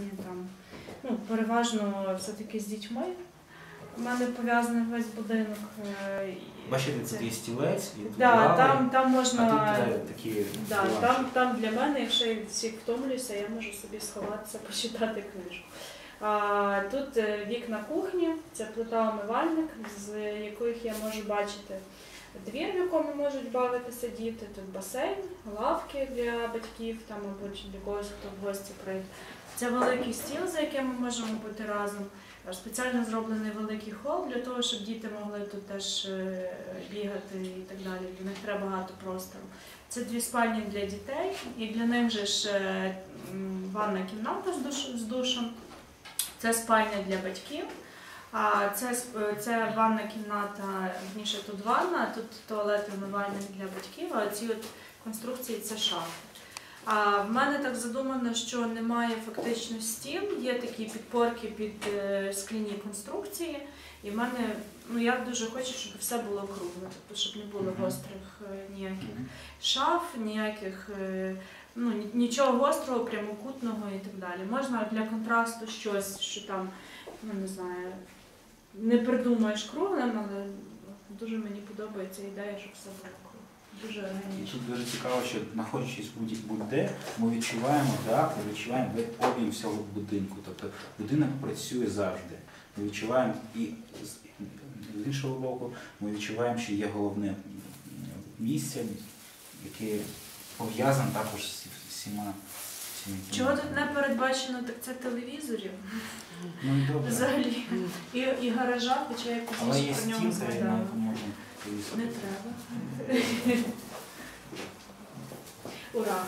різні там. Ну, переважно все-таки з дітьми. У мене пов'язаний весь будинок. е, Бачите, це- є стілець, і Да, там, там а тут такі Да, там, там для мене, якщо я всіх втомлююся, я можу собі сховатися, почитати книжку. А, тут е, вікна кухні, це плита умивальник, з яких я можу бачити двір, в якому можуть бавитися діти. Тут басейн, лавки для батьків там, або для когось, хто в гості прийде. Це великий стіл, за яким ми можемо бути разом. Е, Спеціально зроблений великий хол для того, щоб діти могли тут теж е, бігати і так далі. Для них треба багато простору. Це дві спальні для дітей, і для них же ж е, ванна кімната з, душ, з душем. Це спальня для батьків. А це, сп- це ванна кімната, вніше тут ванна, тут туалет і умивальник для батьків, а ці от конструкції це шафи. А в мене так задумано, що немає фактично стін, є такі підпорки під е, скляні конструкції. І в мене, ну я дуже хочу, щоб все було кругле, тобто щоб не було гострих е, ніяких шаф, ніяких е, ну, нічого гострого, прямокутного і так далі. Можна для контрасту щось, що там, ну не знаю, не придумаєш круглим, але дуже мені подобається ідея, щоб все було кругле. Дуже І тут дуже цікаво, що знаходячись будь- будь-де, ми відчуваємо дах, ми відчуваємо весь об'єм всього будинку. Тобто будинок працює завжди. Ми відчуваємо і з іншого боку, ми відчуваємо, що є головне місце, яке пов'язане також з всіма Чого тут не передбачено, так це телевізорів Ну і добре. взагалі. І, і гаража, хоча я Але пізніше про нього стінка, і згадала. повісити. Не треба. Ура!